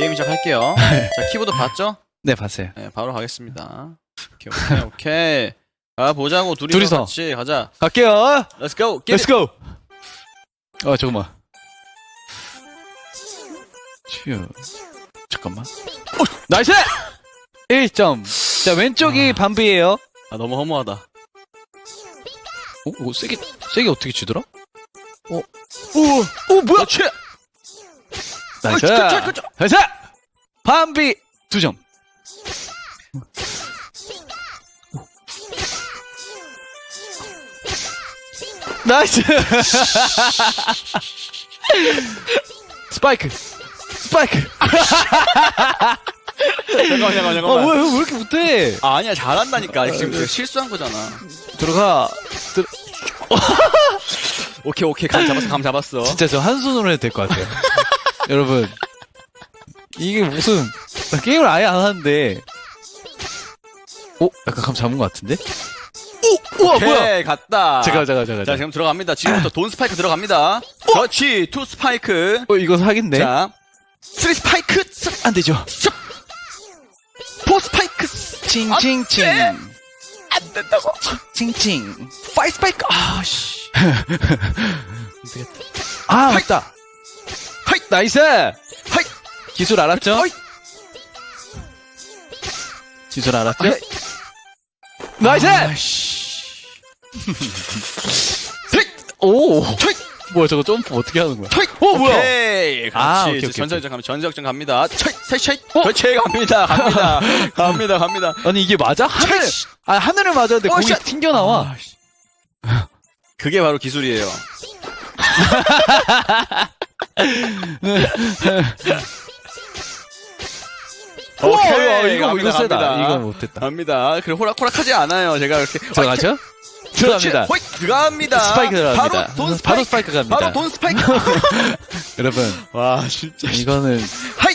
게임 시작할게요. 자, 키보드 봤죠? 네, 봤어요. 네, 바로 가겠습니다. 오케이, 오케이, 오케이. 가 보자고 둘이서, 둘이서. 같이 가자. 갈게요. Let's go. Get Let's go. 어, 잠깐만. 휴. 잠깐만. 어, 나이스! 1점. 자, 왼쪽이 반비예요. it. 아, 너무 허무하다. 오, 오, 세게, 세게 어떻게 주더라? 어, 오, 오, 뭐야? 그렇지. 나이스! 어. 나이스! 반비 2점. 나이스! 스파이크! 스파이크! 잠깐만, 잠깐만, 아, 잠깐만. 뭐야, 형왜 이렇게 못해? 아, 아니야, 잘한다니까. 지금 제가 실수한 거잖아. 들어가. 들... 오케이, 오케이. 감 잡았어, 감 잡았어. 진짜 저 한 손으로 해도 될 것 같아요. 여러분. 이게 무슨, 나 게임을 아예 안 하는데. 오? 약간 감 잡은 것 같은데? 오! 우와, 오케이, 뭐야! 갔다. 잠깐, 잠깐, 잠깐. 자, 지금 들어갑니다. 지금부터 돈 스파이크 들어갑니다. 그렇지, 투 스파이크. 어, 이거 사기인데? 자, 쓰리 스파이크. 스- 안 되죠. 습. 포 스파이크. 스- 칭칭칭. 안 된다고. 칭칭. 파이 스파이크. 아, 씨. 아, 맞다. 하이, 나이스! 하이. 기술 알았죠? 어이. 기술 알았죠? 아, 나이스! 아, 씨. 헤이, 오! 뭐야, 저거 점프 어떻게 하는 거야? 어, 뭐야? 오케이. 아, 오케이, 오케이, 전자역전 갑니다. 전자역전 갑니다. 차, 차, 차. 그렇지, 갑니다. 갑니다. 갑니다. 갑니다. 아니, 이게 맞아? 하늘! 차, 아, 하늘을 맞았는데 어, 공이 샷. 튕겨 나와. 아, 씨. 그게 바로 기술이에요. 우와, 오케이, 이거, 이거, 갑니다, 이거 세다. 갑니다. 이거 못했다. 갑니다. 그래 호락호락하지 않아요. 제가 이렇게 들어가죠? 들어갑니다. 호이, 들어갑니다. 스파이크 들어갑니다. 바로 돈 스파이크. 바로 스파이크 갑니다. 바로 돈 스파이크. 여러분, 와 진짜. 이거는 하이.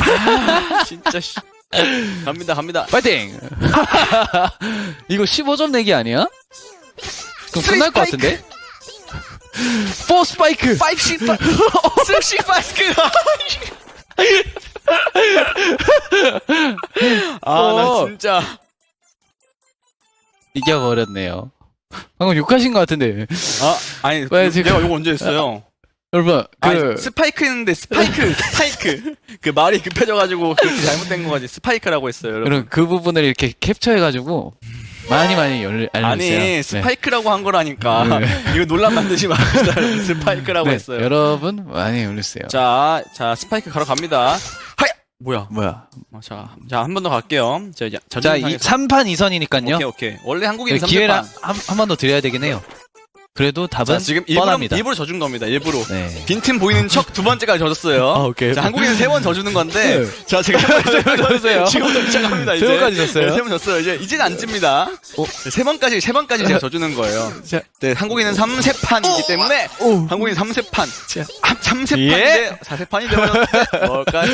아, 진짜 씨. 갑니다 갑니다. 파이팅! 이거 15점 내기 아니야? 그럼 끝날 것 스파이크. 같은데? 4 스파이크! 파이브 시 파. 스시 파이크. 아나 어. 진짜. 이겨버렸네요. 방금 욕하신 것 같은데. 아 아니 왜 지금- 내가 이거 언제 했어요? 여러분, 그, 아니, 스파이크인데 스파이크 스파이크 그 말이 급해져가지고 그렇게 잘못된 거지 스파이크라고 했어요 여러분. 여러분, 그 부분을 이렇게 캡처해가지고, 많이 많이 열, 알려주세요. 아니 네. 스파이크라고 한 거라니까 네. 이거 논란 만드지 마시다 스파이크라고 네, 했어요 여러분, 많이 올려주세요. 자, 자 스파이크 가러 갑니다 하이 뭐야 뭐야. 어, 자, 자 한 번 더 갈게요 자, 이제 자, 이, 3판 2선이니까요. 오케이 오케이 원래 한국인 기회를 3판 한, 한번 더 드려야 되긴 해요. 그래도 답은 자 지금 일부러 뻔합니다. 일부러 져준 겁니다 일부러 네. 빈틈 보이는 척 두 번째까지 져줬어요 아, 오케이. 자 한국인은 세번 져주는 건데 네. 자 제가 져주세요. 지금부터 시작합니다 이제 세 번까지 졌어요? 네, 세번 졌어요 이제 이제는 안 찝니다 어? 네, 세 번까지 세 번까지 제가 져주는 거예요 자, 네 한국인은 3세 판이기 때문에 오. 한국인 3세판 자. 3세 판인데 예? 4세 판이 되었는데 뭘까요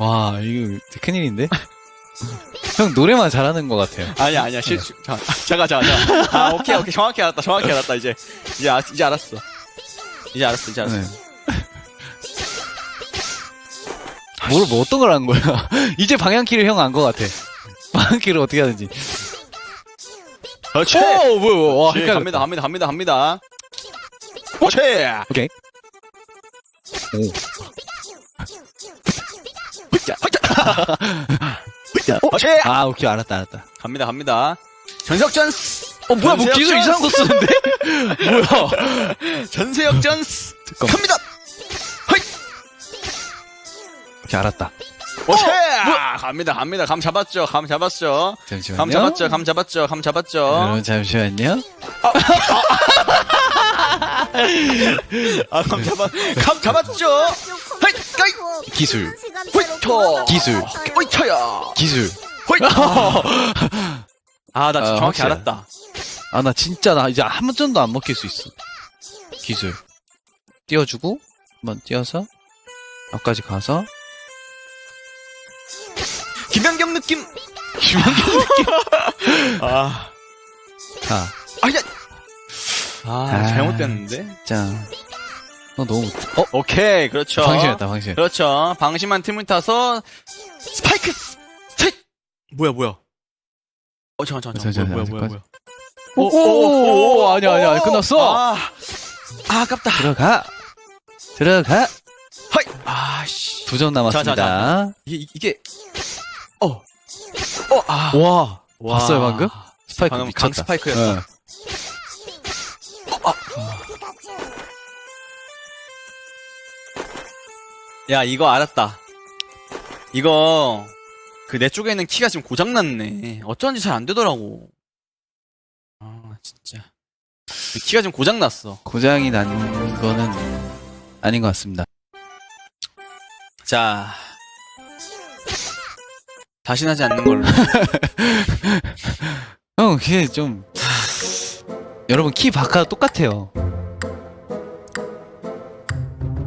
와, 이거 큰일인데? 형 노래만 잘하는 것 같아요. 아니야 아니야 자, 잠깐 잠깐 잠깐 아 오케이 오케이 정확히 알았다 정확히 알았다 이제 이제 아, 이제 알았어 이제 알았어 이제 알았어 네. 뭘, 뭐 어떤 걸 한 거야? 이제 방향키를 형 안 것 같아. 방향키를 어떻게 하는지. 그렇지 오, 뭐야, 뭐야. 와, 예, 헷갈렸다. 갑니다, 갑니다, 갑니다, 갑니다. 그렇지! 오케이. 오. 자, 그렇지! 아, 오케이, 알았다, 알았다. 갑니다, 갑니다. 전세역전! 어, 뭐야, 뭐 기술 전세역전! 이상한 거 쓰는데? 뭐야? 전세역전! 잠깐만. 갑니다! 허이! 오케이, 알았다. 그렇지! 갑니다, 갑니다. 감 잡았죠, 감 잡았죠. 잠시만요. 감 잡았죠, 감 잡았죠, 감 잡았죠. 여러분, 잠시만요. 아, 감 잡았, 감 잡았죠? 허이! 까이! 기술. 호이터! 기술. 호이터야! 기술. 호이! 아, 나 진짜 아, 정확히 확실해. 알았다. 아, 나 진짜, 나 이제 한 점도 안 먹힐 수 있어. 기술. 띄워주고, 한번 띄워서, 앞까지 가서, 김연경 느낌! 아. 가. 아야. 아, 아. 잘못됐는데. 자, 어, 너무, 못- 어? 오케이, 그렇죠. 방심했다, 방심. 그렇죠. 방심한 팀을 타서 스파이크 스테이 뭐야 뭐야? 어 잠깐 잠깐 잠깐, 잠깐 뭐야 잠깐, 뭐야 뭐야? 오, 오, 오, 아니야, 아니야, 끝났어. 아, 아 아깝다. 들어가. 들어가. 하이. 아 씨. 두 점 남았습니다. 자, 이게 이게 어. 어 아. 와. 와. 봤어요, 방금? 스파이크 방금 미쳤다. 강 스파이크였다. 응. 야 이거 알았다. 이거 그 내 쪽에 있는 키가 지금 고장 났네. 어쩐지 잘 안 되더라고. 아 진짜. 그 키가 지금 고장 났어. 고장이 난 거는 아닌 것 같습니다. 자. 다신 하지 않는 걸로. 형, 그게 좀, 여러분, 키 바꿔도 똑같아요.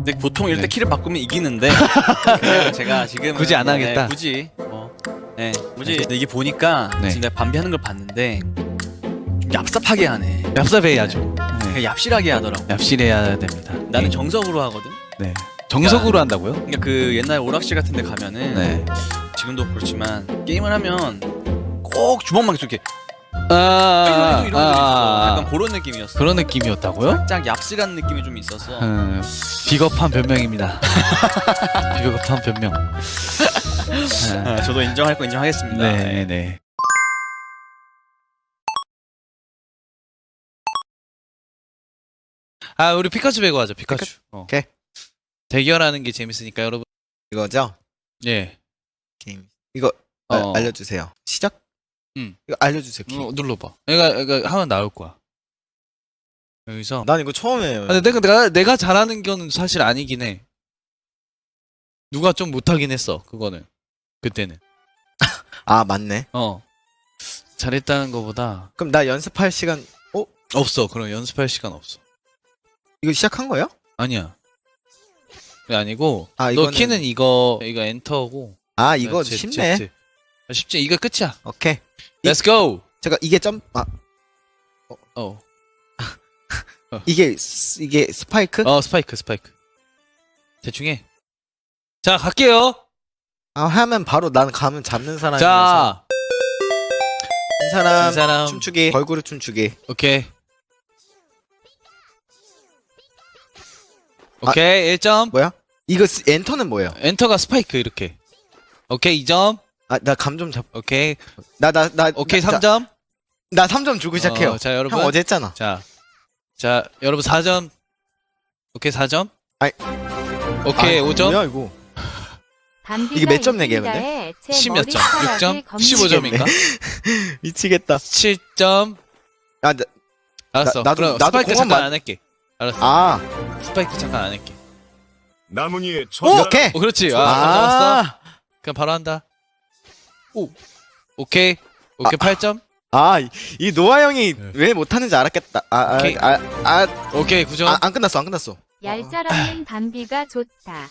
근데 보통 이럴 때 네. 키를 바꾸면 이기는데 제가 지금 굳이 안 하겠다. 굳이 뭐, 네, 굳이 근데 이게 보니까 네. 지금 내가 반비하는 걸 봤는데 좀 얍삽하게 하네. 얍삽해야죠. 네. 그냥 얍실하게 하더라고. 얍실해야 됩니다. 나는 네. 정석으로 하거든. 네. 정석으로 한다고요? 그러니까 그 옛날 오락실 같은 데 가면은 네. 지금도 그렇지만 게임을 하면 꼭 주먹만 이렇게 아, 이런 이런 거 있어. 약간 그런 느낌이었어. 그런 느낌이었다고요? 살짝 얍실한 느낌이 좀 있어서. 음, 비겁한 변명입니다. 비겁한 변명. 아, 아, 저도 인정할 거 인정하겠습니다. 네, 네. 아, 우리 피카츄 배구 하자, 피카츄. 어. 오케이. 대결하는 게 재밌으니까, 여러분. 이거죠? 예. 게임. 이거 아, 어. 알려주세요. 시작? 응. 이거 알려주세요. 키. 어, 눌러봐. 얘가, 얘가 하면 나올 거야. 여기서. 난 이거 처음 해요. 아, 근데 내가, 내가, 내가 잘하는 거는 사실 아니긴 해. 누가 좀 못하긴 했어, 그거는. 그때는. 아 맞네. 어. 잘했다는 거보다. 그럼 나 연습할 시간 없어. 그럼 연습할 시간 없어. 이거 시작한 거예요? 아니야. 그게 아니고 아, 너 이거는- 키는 이거 이거 엔터고 아 이거 쉽네. Z. 아, 쉽지. 이거 끝이야. 오케이. 이- Let's go. 제가 이게 점 아 어. 이게 스- 이게 스파이크? 어, 스파이크 스파이크. 대충 해. 자, 갈게요. 아 하면 바로 난 가면 잡는 자, 진 사람, 진 사람. 춤추기 걸그룹 춤추기. 오케이. 오케이. 1점. 뭐야? 이거 스- 엔터는 뭐예요? 엔터가 스파이크 이렇게. 오케이. 2점. 아 나 감 좀 잡. 오케이. 나 나 나 오케이. 나, 3점. 나 3점 주고 시작해요. 어, 자, 여러분. 형 어제 했잖아. 자, 자, 여러분 4점. 오케이, 4점. 아이. 오케이, 아, 5점. 뭐야 이거? 이게 몇 점 내기예요, 근데? 10몇 점? 6점? 15점인가? 미치겠다. 7점. 아, 나, 알았어. 나- 나도- 그럼 나도 스파이크 공원 잠깐 만- 안 할게. 알았어. 아, 스파이크 잠깐 안 할게. 나무니에 오, 저 오케이. 어, 그렇지. 아. 아, 그럼 바로 한다. 오. 오케이. 오케이, 8점. 아, 이- 이 노아 형이 네. 왜 못하는지 알았겠다. 아, 아, 오케이. 아, 아, 오케이, 9점. 아, 안 끝났어, 안 끝났어. 얄짤없는 담비가 좋다.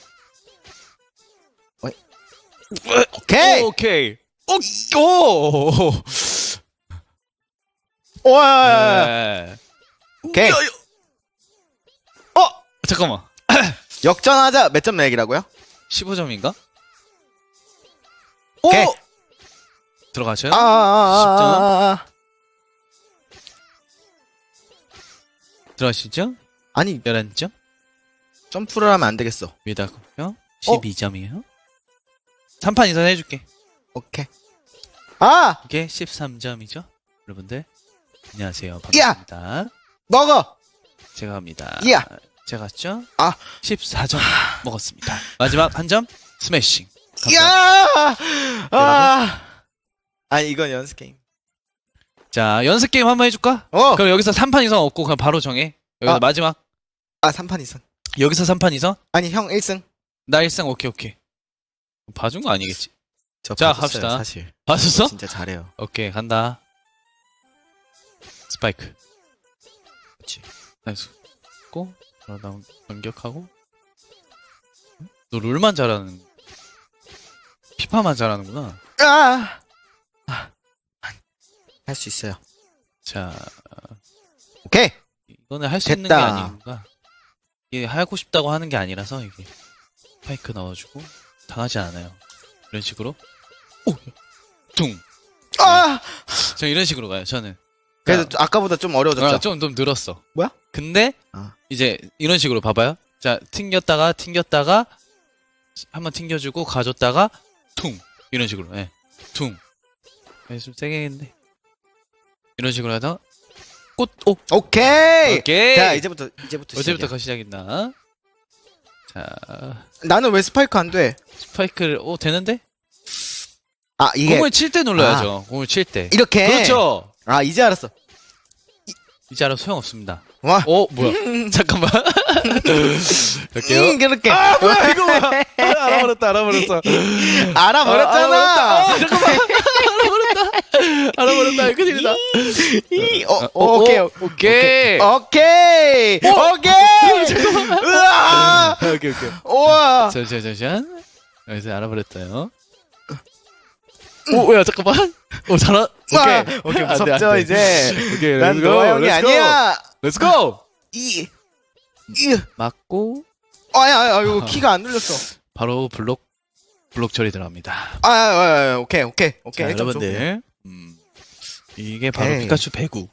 오케이. 오케이. 오, 오. 와, 네. 오케이. 어, 잠깐만. 역전하자. 몇 점 내기라고요? 15점인가? 오케이. 들어가죠? 아, 아, 아, 아, 아, 아. 들어가시죠? 아니, 11점? 점프를 하면 안 되겠어. 위에다 요 12점이에요. 3판 이상 해줄게. 오케이. 아, 이게 13점이죠? 여러분들. 안녕하세요. 야! 반갑습니다. 먹어. 제가 합니다. 야! 제가 했죠? 아. 14점 먹었습니다. 마지막 한 점 스매싱. 감사합니다. 야! 아. 아니, 이건 연습 게임. 자, 연습 게임 한번 해줄까? 어. 그럼 여기서 3판 이상 없고 그냥 바로 정해. 여기서 아. 마지막. 아, 3판 이상. 여기서 3판 이상? 아니, 형 1승. 나 1승 오케이 오케이. 봐준 거 아니겠지? 저 자, 봤었어요, 갑시다. 사실. 봤었어? 진짜 잘해요. 오케이 간다. 스파이크. 그렇지. 나이스. 고 그러다 공격하고. 너 룰만 잘하는. 피파만 잘하는구나. 아! 할 수 있어요. 자, 오케이. 이거는 할 수 있는 게 됐다. 아닌가. 이게 하고 싶다고 하는 게 아니라서 이게 스파이크 넣어주고 당하지 않아요. 이런 식으로 오, 둥. 아! 저 이런 식으로 가요. 저는. 그래도 좀 아까보다 좀 어려워졌죠? 아, 좀, 좀 늘었어. 뭐야? 근데, 아. 이제, 이런 식으로 봐봐요. 자, 튕겼다가, 튕겼다가, 한번 튕겨주고, 가줬다가, 퉁! 이런 식으로, 예. 퉁. 예, 좀 세게 했는데. 이런 식으로 하다가, 꽃, 오! 오케이! 오케이! 자, 이제부터, 이제부터. 시작이야. 가 시작했나? 자, 나는 왜 스파이크 안 돼? 스파이크를, 오, 되는데? 아, 이게. 공을 칠 때 눌러야죠. 공을 칠 때. 이렇게. 그렇죠! 아, 이제 알았어. 이제 알아 소용없습니다. 와. 어, 뭐야? 잠깐만. 갈게요. 음, 그렇게. 아, 뭐야, 이거 뭐야? 알아버렸다, 알아버렸어. 알아버렸잖아! 아, 잠깐만. 알아버렸다. 알아버렸다. 큰일이다. 이, 어, 어, 오케이. 오케이. 오케이! 오케이! 으아! 오케이, 오케이. 우와! 잠시만, 잠시만. 여기서 알아버렸어요. 오, 야, 잠깐만. 오, 잘하, 우와! 오케이. 오케이, 안 돼, 무섭죠, 안 돼. 이제? 오케이, 난 렛츠고, 노아 형이. 아니야! 렛츠고! 이, 이, 맞고, 아야, 아야, 이거 키가 안 눌렸어. 바로 블록, 블록 처리 들어갑니다. 아, 아, 아, 아, 오케이, 오케이, 오케이. 자, 여러분들, 음, 이게 바로 오케이. 피카츄 배구.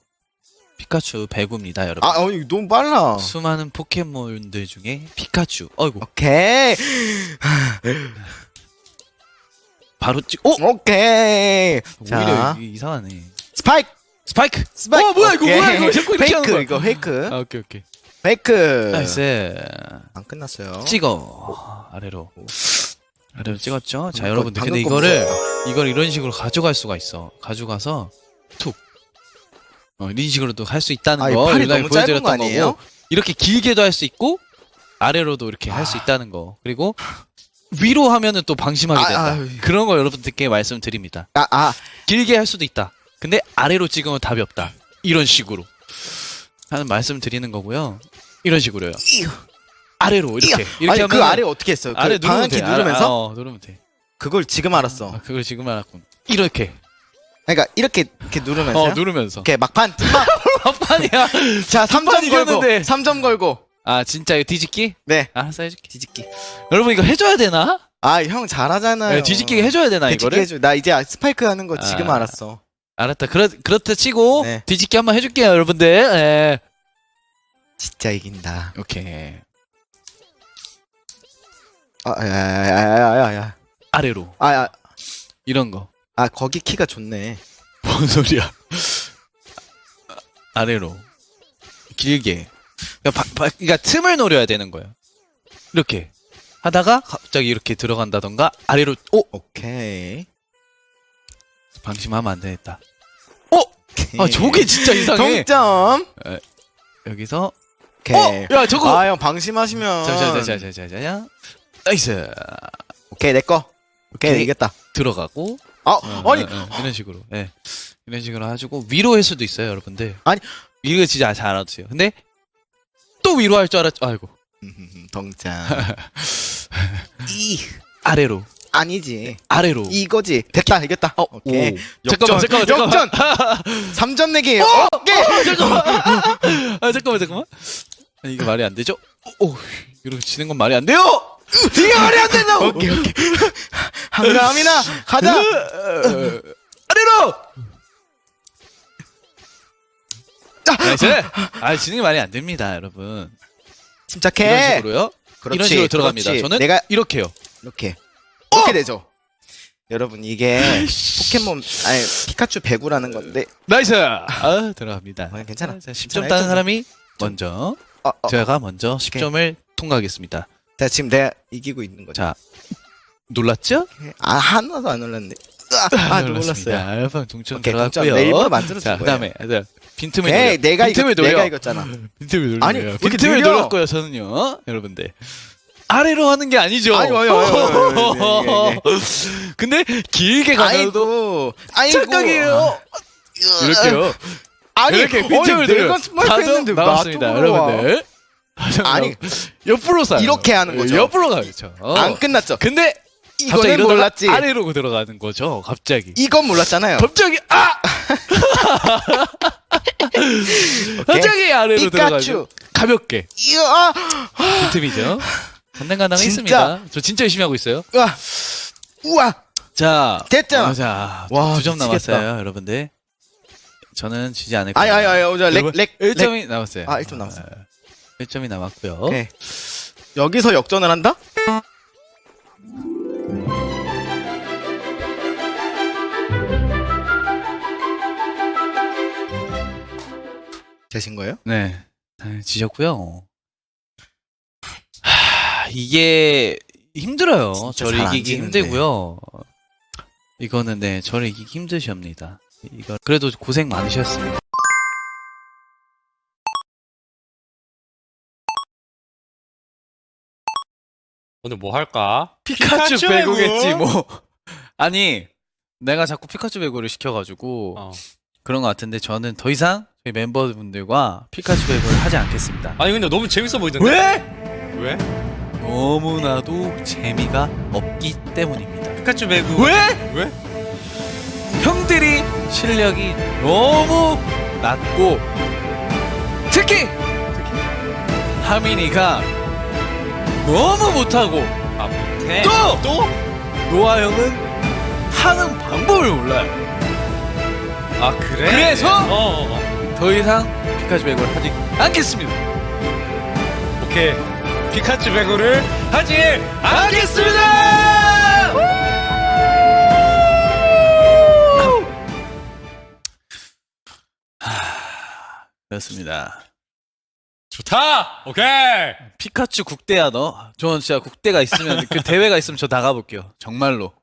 피카츄 배구입니다, 여러분. 아, 어, 이거 너무 빨라. 수많은 포켓몬들 중에 피카츄. 어이구. 오케이, 바로 찍, 오! 오케이. 오히려 자, 이게 이상하네. 스파이크! 스파이크! 스파이크! 어, 뭐야, 이거 오케이. 뭐야, 이거 자꾸 이렇게 하는 페이크, 거야. 이거 페이크. 아, 오케이, 오케이. 페이크. 나이스. 안 끝났어요. 찍어. 아래로. 아래로 찍었죠? 자, 음, 여러분들. 방금 근데 거 이거를. 이걸 이런 식으로 가져갈 수가 있어. 가져가서, 툭. 어, 이런 식으로도 할 수 있다는 아, 이 거. 팔이 유난히 너무 짧은 거 보여드렸던 아니에요? 거고. 이렇게 길게도 할 수 있고, 아래로도 이렇게 할 수 있다는 거. 그리고, 위로 하면은 또 방심하게 아, 된다. 아유. 그런 거 여러분들께 말씀드립니다. 아, 아, 길게 할 수도 있다. 근데 아래로 찍으면 답이 없다. 이런 식으로. 하는 말씀 드리는 거고요. 이런 식으로요. 아래로 이렇게. 이렇게 아니, 하면 그 아래 어떻게 했어요? 그 아래 누르면 방향키 돼. 누르면서? 아, 어, 누르면 돼. 그걸 지금 알았어. 아, 그걸 지금 알았군. 이렇게. 그러니까 이렇게 이렇게 누르면서. 어, 누르면서. 오케이 막판. 막판이야. 자, 3점 걸고. 이겼는데. 3점 걸고. 아, 진짜 이거 뒤집기? 네. 알았어, 해줄게. 뒤집기. 여러분, 이거 해줘야 되나? 아, 형 잘하잖아요. 네, 뒤집기 해줘야 되나, 뒤집기 이거를? 해줘. 나 이제 스파이크 하는 거 지금 아. 알았어. 알았다. 그렇, 그렇다 치고, 네. 뒤집기 한번 해줄게요, 여러분들. 예. 진짜 이긴다. 오케이. 아, 야, 야, 야, 야, 야, 야. 아래로. 아, 야. 이런 거. 아, 거기 키가 좋네. 뭔 소리야? 아래로 길게. 그러니까, 바- 바- 그러니까 틈을 노려야 되는 거예요. 이렇게 하다가 갑자기 이렇게 들어간다던가 아래로 오 오케이. 방심하면 안 되겠다. 아 저게 진짜 이상해. 동점. 여기서 오케이. 어, 야 저거. 아, 형 방심하시면. 자자자자자자자. 나이스. 오케이, 내 거. 오케이, 오케이. 이겼다. 들어가고. 아, 어, 아니. 어, 어, 이런 식으로. 예. 이런 식으로 해주고 위로 할 수도 있어요, 여러분들. 아니. 이거 진짜 잘 알아두세요. 근데 또 위로 할 줄 알았죠. 아이고. 음, 동점. 이 아래로. 아니지. 아래로. 이거지. 됐다, 이겼다. 어, 오케이. 오. 잠깐만, 잠깐만, 잠깐만. 역전. 3점 내기. 어? 오케이. 아, 잠깐만, 잠깐만. 아니, 이거 말이 안 되죠? 오, 오, 이렇게 지는 건 말이 안 돼요! 이게 말이 안 된다고. 오케이, 오케이. 한가함이나 가자. 아래로! 나이스! 아, 지는 게 말이 안 됩니다, 여러분. 침착해. 이런 식으로요? 그렇지, 이런 식으로 들어갑니다. 그렇지. 저는 내가 이렇게요. 이렇게 이렇게 되죠. 여러분 이게 포켓몬 아니 피카츄 배구라는 건데 나이스! 아, 들어갑니다. 아, 괜찮아. 자, 10점 괜찮아, 따는. 사람이 먼저, 어, 어, 제가 먼저 10점을 통과하겠습니다. 자, 지금 내가 이기고 있는 거죠. 자, 놀랐죠? 아 하나도 안 놀랐네. 아, 아 놀랐어요. 여러분, 동점 오케이, 들어갔고요. 일부러 만들어준 자, 거예요. 그다음에 자, 빈틈을 네, 노려. 내가 빈틈을 노려. 내가 이겼잖아. 빈틈을 노려. 아니, 왜 이렇게 빈틈을 느려? 노렸고요. 저는요, 여러분들. 아래로 하는 게 아니죠. 아이고, 아이고, 아이고, 아이고, 아이고, 근데 길게 아이고, 아이고. 착각이에요. 이렇게요. 아니, 이렇게 아니, 빈틈을 내가 노려. 스마이크 가도 했는데 나왔습니다, 놔두고 와. 여러분들. 아니, 옆으로 쏴요. 이렇게 하는 거죠. 옆으로 가죠. 안 끝났죠. 근데 갑자기 이거는 이러다가 몰랐지. 아래로 들어가는 거죠. 갑자기. 이건 몰랐잖아요. 갑자기 아! 갑자기 아래로 들어가죠. 피카츄. 가볍게. 이야. 빈틈이죠. 간당간당. 있습니다. 저 진짜 열심히 하고 있어요. 우와. 우와. 자, 됐죠? 어, 자, 와, 두점 미치겠다. 남았어요, 여러분들. 저는 지지 않을 거예요. 아니 아니. 저 렉, 렉, 렉. 1점이 남았어요. 아, 1점 남았어요. 1점이 남았고요. 오케이. 여기서 역전을 한다? 되신 거예요? 네. 아, 지셨고요. 하, 이게 힘들어요. 진짜 저를 잘안 이기기 지는데. 힘들고요. 이거는 네, 저를 이기기 힘드시옵니다. 이거 그래도 고생 많으셨습니다. 오늘 뭐 할까? 피카츄, 피카츄 배구겠지 배구? 뭐. 아니 내가 자꾸 피카츄 배구를 시켜가지고 어. 그런 것 같은데 저는 더 이상 저희 멤버분들과 피카츄 배구를 하지 않겠습니다. 아니 근데 너무 재밌어 보이던데. 왜? 왜? 너무나도 재미가 없기 때문입니다. 피카츄 배구. 왜? 왜? 형들이 실력이 너무 낮고 특히 하민이가 너무 못하고 아 못해. 또! 또? 노아 형은 하는 방법을 몰라요. 아 그래? 그래서? 어, 어, 어. 더 이상 피카츄 배구를 하지 않겠습니다. 오케이. 피카츄 배구를 하지 않겠습니다! 그렇습니다. 좋다. 오케이. 피카츄 국대야 너. 저 진짜 국대가 있으면 그 대회가 있으면 저 나가볼게요. 정말로.